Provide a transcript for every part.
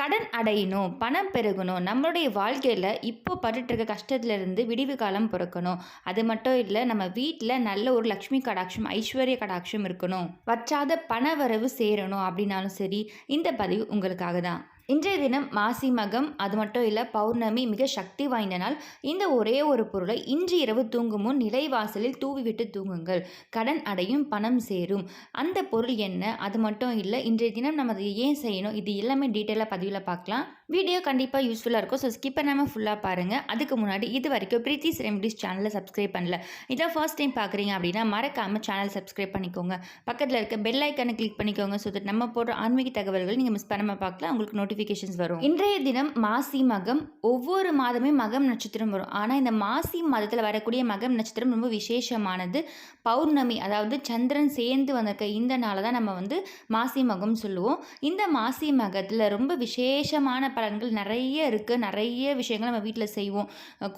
கடன் அடையணும் பணம் பெருகணும் நம்மளுடைய வாழ்க்கையில் இப்போ பட்டுட்டு இருக்க கஷ்டத்துலேருந்து விடிவு காலம் பிறக்கணும். அது மட்டும் இல்லை நம்ம வீட்டில் நல்ல ஒரு லக்ஷ்மி கடாட்சம் ஐஸ்வர்ய கடாட்சம் இருக்கணும். வற்றாத பண வரவு சேரணும் அப்படின்னாலும் சரி இந்த பதிவு உங்களுக்காக தான் இன்றைய தினம் மாசி மகம் அது மட்டும் இல்லை பௌர்ணமி மிக சக்தி வாய்ந்த நாள் இந்த ஒரே ஒரு பொருளை இன்று இரவு தூங்கும் முன் நிலைவாசலில் தூவிவிட்டு தூங்குங்கள். கடன் அடையும் பணம் சேரும். அந்த பொருள் என்ன அது மட்டும் இல்லை இன்றைய தினம் நம்ம அதை ஏன் செய்யணும் இது எல்லாமே டீட்டெயிலாக பதிவில் பார்க்கலாம். வீடியோ கண்டிப்பாக யூஸ்ஃபுல்லாக இருக்கும் ஸோ ஸ்கிப் பண்ணாமல் ஃபுல்லாக பாருங்கள் அதுக்கு முன்னாடி இது வரைக்கும் பிரீத்திஸ் ரெமடிஸ் சேனலை சப்ஸ்கிரைப் பண்ணல. இதான் ஃபர்ஸ்ட் டைம் பார்க்குறீங்க அப்படின்னா மறக்காமல் சேனல் சப்ஸ்கிரைப் பண்ணிக்கோங்க. பக்கத்தில் இருக்க பெல் ஐக்கானை கிளிக் பண்ணிக்கோங்க ஸோ தட் நம்ம போடுற ஆன்மீக தகவல்கள் நீங்கள் மிஸ் பண்ணாமல் பார்க்கலாம். உங்களுக்கு நோட்டிஃபிகேஷன்ஸ் வரும். இன்றைய தினம் மாசி மகம் ஒவ்வொரு மாதமே மகம் நட்சத்திரம் வரும். ஆனால் இந்த மாசி மாதத்தில் வரக்கூடிய மகம் நட்சத்திரம் ரொம்ப விசேஷமானது. பௌர்ணமி அதாவது சந்திரன் சேர்ந்து வந்திருக்க இந்த நாளை தான் நம்ம வந்து மாசி மகம் சொல்லுவோம். இந்த மாசி மகத்தில் ரொம்ப விசேஷமான பலன்கள் நிறைய இருக்குது நிறைய விஷயங்கள் நம்ம வீட்டில் செய்வோம்.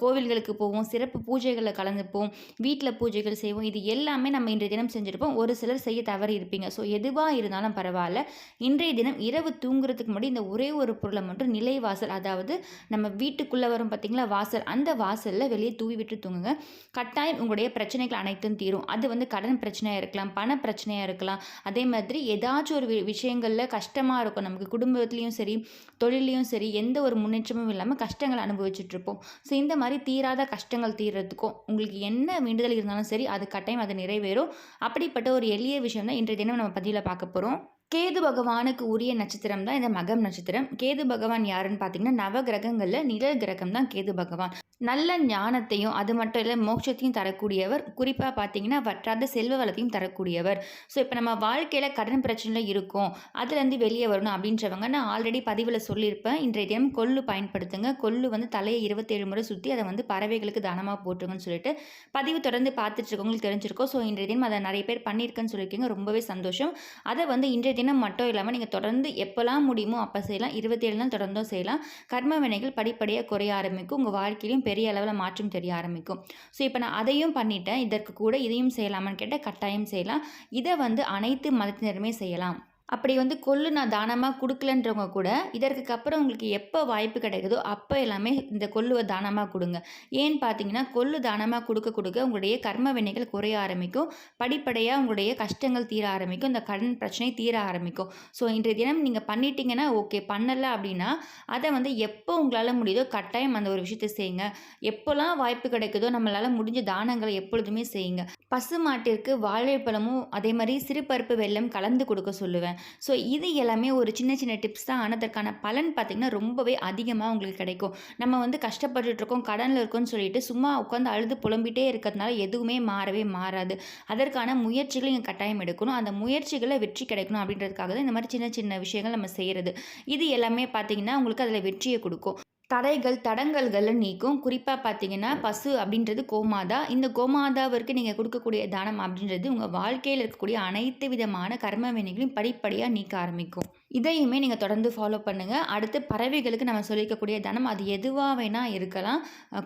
கோவில்களுக்கு போவோம் சிறப்பு பூஜைகளில் கலந்துப்போம் வீட்டில் பூஜைகள் செய்வோம். இது எல்லாமே நம்ம இன்றைய தினம் செஞ்சுருப்போம். ஒரு சிலர் செய்ய தவறி இருப்பீங்க ஸோ எதுவாக இருந்தாலும் பரவாயில்ல. இன்றைய தினம் இரவு தூங்குறதுக்கு முன்னாடி இந்த ஒரு ஒரு பொருளை மட்டும் நிலைவாசல் அதாவது நம்ம வீட்டுக்குள்ளே வரும் பார்த்தீங்களா வாசல் அந்த வாசலில் வெளியே தூவி விட்டு தூங்குங்க. கட்டாயம் உங்களுடைய பிரச்சனைகள் அனைத்தும் தீரும். அது வந்து கடன் பிரச்சனையாக இருக்கலாம் பண பிரச்சனையாக இருக்கலாம். அதே மாதிரி ஏதாச்சும் ஒரு வி- கஷ்டமாக இருக்கும். நமக்கு குடும்பத்துலேயும் சரி தொழிலையும் சரி எந்த ஒரு முன்னேற்றமும் இல்லாமல் கஷ்டங்கள் அனுபவிச்சுட்ருப்போம். ஸோ இந்த மாதிரி தீராத கஷ்டங்கள் தீர்றதுக்கும் உங்களுக்கு என்ன வேண்டுதல் இருந்தாலும் சரி அது கட்டாயம் அது நிறைவேறும். அப்படிப்பட்ட ஒரு எளிய விஷயம் தான் இன்றைய தினம் நம்ம பதிவில் பார்க்க போகிறோம் கேது பகவானுக்கு உரிய நட்சத்திரம் தான் இந்த மகம் நட்சத்திரம். கேது பகவான் யாருன்னு பார்த்தீங்கன்னா நவ கிரகங்களில் நிழல் கிரகம் தான் கேது பகவான். நல்ல ஞானத்தையும் அது மட்டும் இல்லை மோட்சத்தையும் தரக்கூடியவர். குறிப்பாக பார்த்தீங்கன்னா வற்றாத செல்வ வளத்தையும் தரக்கூடியவர். ஸோ இப்போ நம்ம வாழ்க்கையில் கடன் பிரச்சனையில் இருக்கும். அதுலேருந்து வெளியே வரணும் அப்படின்றவங்க நான் ஆல்ரெடி பதிவில் சொல்லியிருப்பேன். இன்றைய தினம் கொள்ளு பயன்படுத்துங்க. கொள்ளு வந்து தலையை இருபத்தேழு முறை சுற்றி அதை வந்து பறவைகளுக்கு தானமாக போட்டுருங்கன்னு சொல்லிட்டு பதிவு தொடர்ந்து பார்த்துட்ருக்கவங்களுக்கு தெரிஞ்சிருக்கோம். ஸோ இன்றைய தினம் அதை நிறைய பேர் பண்ணியிருக்கேன்னு சொல்லியிருக்கீங்க. ரொம்பவே சந்தோஷம். அதை வந்து இன்றைய தினம் மட்டும் இல்லாமல் நீங்கள் தொடர்ந்து எப்போல்லாம் முடியுமோ அப்போ செய்யலாம். இருபத்தேழு நாள் தொடர்ந்தும் செய்யலாம். கர்ம வினைகள் படிப்படியாக குறைய ஆரம்பிக்கும். உங்கள் வாழ்க்கையிலும் பெரிய அளவில் மாற்றம் தெரிய ஆரம்பிக்கும். ஸோ இப்போ நான் அதையும் பண்ணிட்டேன். இதற்கு கூட இதையும் செய்யலாமான்னு கேட்டால் கட்டாயம் செய்யலாம். இதை வந்து அனைத்து மதத்தினருமே செய்யலாம். அப்படி வந்து கொள்ளு நான் தானமாக கொடுக்கலன்றவங்க கூட இதற்கு அப்புறம் உங்களுக்கு எப்போ வாய்ப்பு கிடைக்குதோ அப்போ எல்லாமே இந்த கொள்ளுவை தானமாக கொடுங்க. ஏன்னு பார்த்தீங்கன்னா கொள்ளு தானமாக கொடுக்க கொடுக்க உங்களுடைய கர்ம வினைகள் குறைய ஆரம்பிக்கும். படிப்படியாக உங்களுடைய கஷ்டங்கள் தீர ஆரம்பிக்கும். இந்த கடன் பிரச்சனை தீர ஆரம்பிக்கும். ஸோ இன்றைய தினம் நீங்கள் பண்ணிட்டீங்கன்னா ஓகே பண்ணலை அப்படின்னா அதை வந்து எப்போ உங்களால் முடியுதோ கட்டாயம் அந்த ஒரு விஷயத்தை செய்யுங்க. எப்போல்லாம் வாய்ப்பு கிடைக்குதோ நம்மளால் முடிஞ்ச தானங்களை எப்பொழுதுமே செய்யுங்க. பசு மாட்டிற்கு வாழைப்பழமும் அதே மாதிரி சிறுபருப்பு வெள்ளம் கலந்து கொடுக்க சொல்லுவேன். ஸோ இது எல்லாமே ஒரு சின்ன சின்ன டிப்ஸ் தான். ஆனதற்கான பலன் பார்த்திங்கன்னா ரொம்பவே அதிகமாக உங்களுக்கு கிடைக்கும். நம்ம வந்து கஷ்டப்பட்டுட்டு இருக்கோம் கடனில் இருக்கோம்னு சொல்லிட்டு சும்மா உட்காந்து அழுது புலம்பிட்டே இருக்கிறதுனால எதுவுமே மாறவே மாறாது. அதற்கான முயற்சிகளை நீங்கள் கட்டாயம் எடுக்கணும். அந்த முயற்சிகளை வெற்றி கிடைக்கணும் அப்படின்றதுக்காக தான் இந்த மாதிரி சின்ன சின்ன விஷயங்கள் நம்ம செய்கிறது இது எல்லாமே பார்த்தீங்கன்னா உங்களுக்கு அதில் வெற்றியை கொடுக்கும். தடைகள் தடங்கல்களை நீக்கும். குறிப்பாக பார்த்தீங்கன்னா பசு அப்படின்றது கோமாதா. இந்த கோமாதாவிற்கு நீங்கள் கொடுக்கக்கூடிய தானம் அப்படின்றது உங்கள் வாழ்க்கையில் இருக்கக்கூடிய அனைத்து விதமான கர்ம வினைகளையும் படிப்படியாக நீக்க ஆரம்பிக்கும். இதையுமே நீங்கள் தொடர்ந்து ஃபாலோ பண்ணுங்கள் அடுத்து பறவைகளுக்கு நம்ம சொல்லிக்கக்கூடிய தனம் அது எதுவாக வேணால் இருக்கலாம்.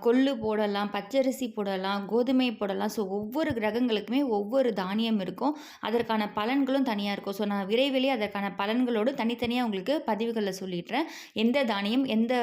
கொள்ளு போடலாம் பச்சரிசி போடலாம் கோதுமை போடலாம். ஸோ ஒவ்வொரு கிரகங்களுக்குமே ஒவ்வொரு தானியம் இருக்கும். அதற்கான பலன்களும் தனியாக இருக்கும். ஸோ நான் விரைவிலே அதற்கான பலன்களோடு தனித்தனியாக உங்களுக்கு பதிவுகளில் சொல்லிடுறேன். எந்த தானியம் எந்த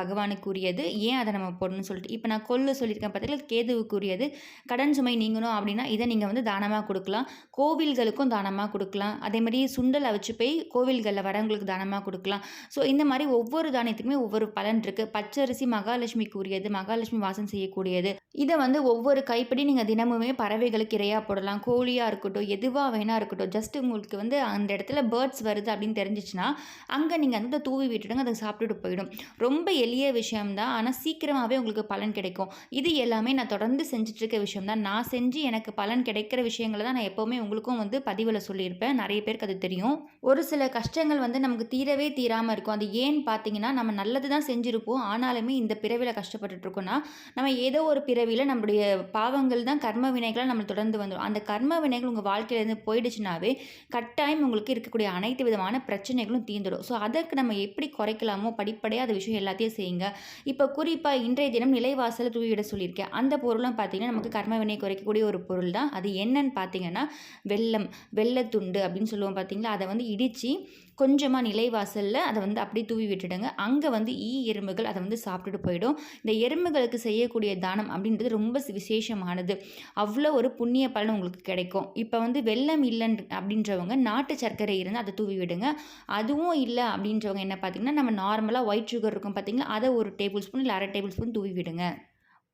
பகவானுக்குரியது ஏன் அதை நம்ம போடணும்னு சொல்லிட்டு. இப்போ நான் கொள்ளு சொல்லியிருக்கேன் பார்த்தீங்கன்னா கேதுவுக்குரியது கடன் சுமை நீங்கணும் அப்படின்னா இதை நீங்கள் வந்து தானமாக கொடுக்கலாம். கோவில்களுக்கும் தானமாக கொடுக்கலாம். அதே மாதிரி சுண்டல் அவிச்சு போய் கோவில்களில் வரவங்களுக்கு தானமாக கொடுக்கலாம். ஸோ இந்த மாதிரி ஒவ்வொரு தானியத்துக்குமே ஒவ்வொரு பலன் இருக்குது பச்சரிசி மகாலட்சுமிக்கு உரியது மகாலட்சுமி வாசம் செய்யக்கூடியது. இதை வந்து ஒவ்வொரு கைப்படி நீங்கள் தினமுமே பறவைகளுக்கு இரையாக போடலாம். கோழியாக இருக்கட்டும் எதுவாக வேணா இருக்கட்டும். ஜஸ்ட் உங்களுக்கு வந்து அந்த இடத்துல பேர்ட்ஸ் வருது அப்படின்னு தெரிஞ்சிச்சுன்னா அங்கே நீங்கள் வந்து தூவி விட்டுடுங்க அதை சாப்பிட்டுட்டு போயிடும். ரொம்ப எளிய விஷயம்தான். ஆனால் சீக்கிரமாகவே உங்களுக்கு பலன் கிடைக்கும். இது எல்லாமே நான் தொடர்ந்து செஞ்சுட்டு இருக்க விஷயம் தான் நான் செஞ்சு எனக்கு பலன் கிடைக்கிற விஷயங்களை தான் நான் எப்போவுமே உங்களுக்கும் வந்து பதிவில் சொல்லியிருப்பேன். நிறைய பேருக்கு அது தெரியும். ஒரு சில கஷ்டங்கள் வந்து நமக்கு தீரவே தீராமல் இருக்கும். அது ஏன்னு பார்த்தீங்கன்னா நம்ம நல்லது தான் செஞ்சுருப்போம். ஆனாலுமே இந்த பிறவியில் கஷ்டப்பட்டுட்டுருக்கோன்னா நம்ம ஏதோ ஒரு பிறவியில் நம்மளுடைய பாவங்கள் தான் கர்ம வினைகளாக நம்ம தொடர்ந்து வந்துடும் அந்த கர்ம வினைகள் உங்கள் வாழ்க்கையிலேருந்து போயிடுச்சுனாவே கட்டாயம் உங்களுக்கு இருக்கக்கூடிய அனைத்து விதமான பிரச்சனைகளும் தீர்ந்துடும். ஸோ அதற்கு நம்ம எப்படி குறைக்கலாமோ படிப்படையாக அந்த விஷயம் எல்லாத்தையும் செய்யுங்க. இப்போ குறிப்பாக இன்றைய தினம் நிலைவாசல் தூவிட சொல்லியிருக்கேன். அந்த பொருளும் பார்த்தீங்கன்னா நமக்கு கர்ம வினை குறைக்கக்கூடிய ஒரு பொருள் தான். அது என்னன்னு பார்த்தீங்கன்னா வெள்ளம் வெள்ளத்துண்டு அப்படின்னு சொல்லுவோம் பார்த்தீங்களா அதை வந்து இடித்து கொஞ்சமாக நிலைவாசலில் அதை வந்து அப்படியே தூவி விட்டுடுங்க. அங்கே வந்து ஈ எறும்புகள் அதை வந்து சாப்பிட்டுட்டு போயிடும். இந்த எறும்புகளுக்கு செய்யக்கூடிய தானம் அப்படின்றது ரொம்ப விசேஷமானது. அவ்வளோ ஒரு புண்ணிய பலன் உங்களுக்கு கிடைக்கும். இப்போ வந்து வெள்ளம் இல்லைன்னு அப்படின்றவங்க நாட்டு சர்க்கரை இருந்து அதை தூவி விடுங்க. அதுவும் இல்லை அப்படின்றவங்க என்ன பார்த்தீங்கன்னா நம்ம நார்மலாக ஒயிட் சுகர் இருக்கும் பார்த்தீங்கன்னா அதை ஒரு டேபிள் ஸ்பூன் இல்லை அரை டேபிள் ஸ்பூன் தூவி விடுங்க.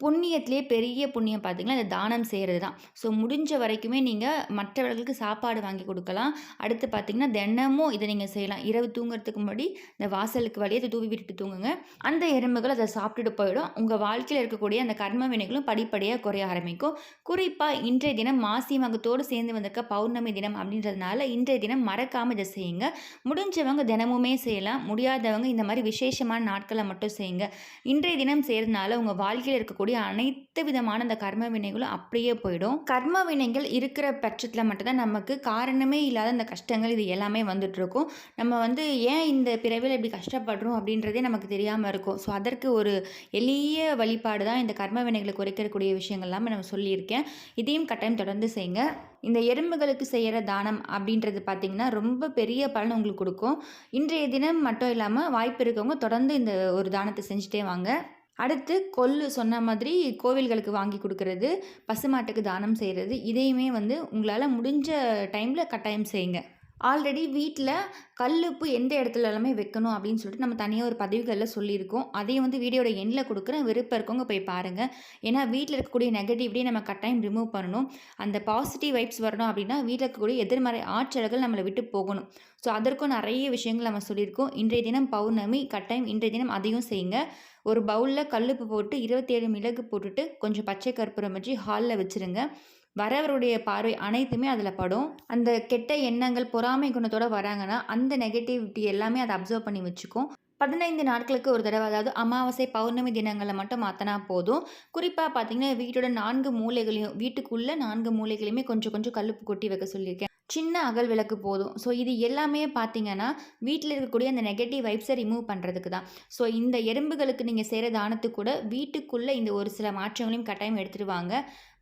புண்ணியத்திலே பெரிய புண்ணியம் பார்த்தீங்கன்னா இந்த தானம் செய்கிறது தான் ஸோ முடிஞ்ச வரைக்குமே நீங்கள் மற்றவர்களுக்கு சாப்பாடு வாங்கி கொடுக்கலாம். அடுத்து பார்த்தீங்கன்னா தினமும் இதை நீங்கள் செய்யலாம். இரவு தூங்குறதுக்கு முன்னாடி இந்த வாசலுக்கு வழியே அதை தூவி விட்டுட்டு தூங்குங்க. அந்த எறும்புகள் அதை சாப்பிட்டுட்டு போயிடும். உங்கள் வாழ்க்கையில் இருக்கக்கூடிய அந்த கர்ம வினைகளும் படிப்படியாக குறைய ஆரம்பிக்கும். குறிப்பாக இன்றைய தினம் மாசி மகத்தோடு சேர்ந்து வந்திருக்க பௌர்ணமி தினம் அப்படின்றதுனால இன்றைய தினம் மறக்காமல் இதை செய்யுங்க. முடிஞ்சவங்க தினமுமே செய்யலாம். முடியாதவங்க இந்த மாதிரி விசேஷமான நாட்களை மட்டும் செய்யுங்க. இன்றைய தினம் செய்கிறதுனால உங்கள் வாழ்க்கையில் இருக்கக்கூடிய அனைத்து விதமான அந்த கர்ம வினைகளும் அப்படியே போயிடும். கர்ம வினைகள் இருக்கிற பட்சத்தில் மட்டும்தான் நமக்கு காரணமே இல்லாத அந்த கஷ்டங்கள் இது எல்லாமே வந்துட்டு இருக்கும் நம்ம வந்து ஏன் இந்த பிறவியில் இப்படி கஷ்டப்படுறோம் அப்படின்றதே நமக்கு தெரியாமல் இருக்கும். ஸோ அதற்கு ஒரு எளிய வழிபாடு தான் இந்த கர்ம வினைகளை குறைக்கக்கூடிய விஷயங்கள் எல்லாமே நம்ம சொல்லியிருக்கேன். இதையும் கட்டாயம் தொடர்ந்து செய்யுங்க இந்த எறும்புகளுக்கு செய்கிற தானம் அப்படின்றது பார்த்திங்கன்னா ரொம்ப பெரிய பலன் உங்களுக்கு கொடுக்கும். இன்றைய தினம் மட்டும் இல்லாமல் வாய்ப்பு இருக்கவங்க தொடர்ந்து இந்த ஒரு தானத்தை செஞ்சுட்டே வாங்க. அடுத்து கொள்ளு சொன்ன மாதிரி கோவில்களுக்கு வாங்கி கொடுக்கறது பசுமாட்டுக்கு தானம் செய்கிறது இதையுமே வந்து உங்களால் முடிஞ்ச டைமில் கட்டாயம் செய்யுங்க. ஆல்ரெடி வீட்டில் கல்லுப்பு எந்த இடத்துல எல்லாமே வைக்கணும் அப்படின்னு சொல்லிட்டு நம்ம தனியாக ஒரு பதிவுகளில் சொல்லியிருக்கோம். அதையும் வந்து வீடியோட எண்ணில் கொடுக்குறேன். விருப்பம் இருக்கவங்க போய் பாருங்கள் ஏன்னா வீட்டில் இருக்கக்கூடிய நெகட்டிவிட்டியை நம்ம கட்டாயம் ரிமூவ் பண்ணணும். அந்த பாசிட்டிவ் வைப்ஸ் வரணும் அப்படின்னா வீட்டில் இருக்கக்கூடிய எதிர்மறை ஆற்றல்கள் நம்மளை விட்டு போகணும். ஸோ அதற்கும் நிறைய விஷயங்கள் நம்ம சொல்லியிருக்கோம். இன்றைய தினம் பௌர்ணமி கட்டாயம் இன்றைய தினம் அதையும் செய்யுங்க. ஒரு பவுலில் கல்லுப்பு போட்டு இருபத்தேழு மிளகு போட்டுட்டு கொஞ்சம் பச்சை கற்பூரம் வச்சு ஹாலில் வச்சுருங்க. வரவருடைய பார்வை அனைத்துமே அதில் படும். அந்த கெட்ட எண்ணங்கள் பொறாமை குணத்தோட வராங்கன்னா அந்த நெகட்டிவிட்டி எல்லாமே அதை அப்சர்வ் பண்ணி வச்சுக்கும். பதினைந்து நாட்களுக்கு ஒரு தடவை அதாவது அமாவாசை பௌர்ணமி தினங்களில் மட்டும் மாற்றினா போதும். குறிப்பாக பார்த்தீங்கன்னா வீட்டோட நான்கு மூலைகளையும் வீட்டுக்குள்ளே நான்கு மூலைகளையுமே கொஞ்சம் கொஞ்சம் கல்லுப்பு கொட்டி வைக்க சொல்லியிருக்கேன். சின்ன அகல் விளக்கு போதும். ஸோ இது எல்லாமே பார்த்தீங்கன்னா வீட்டில் இருக்கக்கூடிய அந்த நெகட்டிவ் வைப்ஸை ரிமூவ் பண்ணுறதுக்கு தான். ஸோ இந்த எறும்புகளுக்கு நீங்கள் செய்கிற தானத்துக்கு கூட வீட்டுக்குள்ளே இந்த ஒரு சில மாற்றங்களையும் கட்டாயம் எடுத்துகிட்டு வாங்க.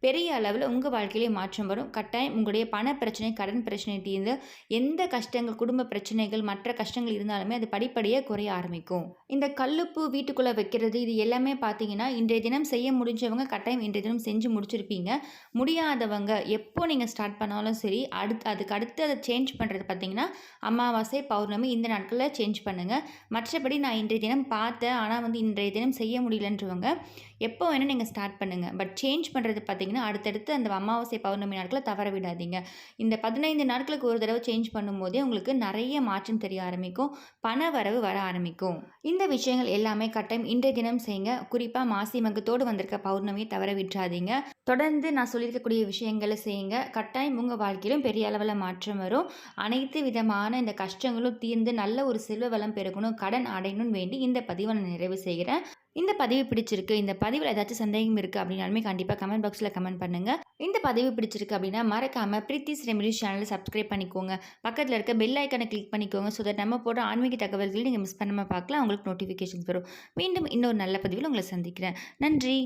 பெரிய அளவில் உங்கள் வாழ்க்கையிலே மாற்றம் வரும். கட்டாயம் உங்களுடைய பண பிரச்சனை கடன் பிரச்சனை தீர்ந்து எந்த கஷ்டங்கள் குடும்ப பிரச்சனைகள் மற்ற கஷ்டங்கள் இருந்தாலுமே அது படிப்படியாக குறைய ஆரம்பிக்கும். இந்த கல்லுப்பு வீட்டுக்குள்ளே வைக்கிறது இது எல்லாமே பார்த்தீங்கன்னா இன்றைய தினம் செய்ய முடிஞ்சவங்க கட்டாயம் இன்றைய தினம் செஞ்சு முடிச்சிருப்பீங்க. முடியாதவங்க எப்போ நீங்கள் ஸ்டார்ட் பண்ணாலும் சரி அடுத்து அதுக்கு அடுத்து அதை சேஞ்ச் பண்ணுறது பார்த்தீங்கன்னா அமாவாசை பௌர்ணமி இந்த நாட்களில் சேஞ்ச் பண்ணுங்கள் மற்றபடி நான் இன்றைய தினம் பார்த்தேன் ஆனால் வந்து இன்றைய தினம் செய்ய முடியலன்றவங்க எப்போ வேணால் நீங்கள் ஸ்டார்ட் பண்ணுங்கள் பட் சேஞ்ச் பண்ணுறது பார்த்தீங்கன்னா அடுத்தடுத்து அந்த அமாவாசை பௌர்ணமி நாட்களை தவற விடாதீங்க. இந்த பதினைந்து நாட்களுக்கு ஒரு தடவை சேஞ்ச் பண்ணும்போதே உங்களுக்கு நிறைய மாற்றம் தெரிய ஆரம்பிக்கும். பண வரவு வர ஆரம்பிக்கும். இந்த விஷயங்கள் எல்லாமே கட்டாயம் இன்றைய தினம் செய்யுங்க. குறிப்பாக மாசி மகத்தோடு வந்திருக்க பௌர்ணமியை தவற விட்டுறாதீங்க. தொடர்ந்து நான் சொல்லியிருக்கக்கூடிய விஷயங்களை செய்யுங்க. கட்டாயம் உங்கள் வாழ்க்கையிலும் பெரிய அளவில் மாற்றம் வரும். அனைத்து விதமான இந்த கஷ்டங்களும் தீர்ந்து நல்ல ஒரு செல்வ வளம் பெருகணும். கடன் அடையணும்னு வேண்டி இந்த பதிவை நான் நிறைவு செய்கிறேன். இந்த பதிவு பிடிச்சிருக்கு இந்த பதிவில் ஏதாச்சும் சந்தேகம் இருக்குது அப்படின்னாலுமே கண்டிப்பாக கமெண்ட் பாக்ஸில் கமெண்ட் பண்ணுங்கள் இந்த பதிவு பிடிச்சிருக்கு அப்படின்னா மறக்காமல் பிரீத்திஸ் ரெமிடிஸ் சேனலை சப்ஸ்கிரைப் பண்ணிக்கோங்க. பக்கத்தில் இருக்க பெல் ஐக்கனை கிளிக் பண்ணிக்கோங்க ஸோ தட் நம்ம போடுற ஆன்மீக தகவல்களை நீங்கள் மிஸ் பண்ணாமல் பார்க்கலாம் உங்களுக்கு நோட்டிஃபிகேஷன்ஸ் வரும். மீண்டும் இன்னொரு நல்ல பதிவில் உங்களை சந்திக்கிறேன். நன்றி!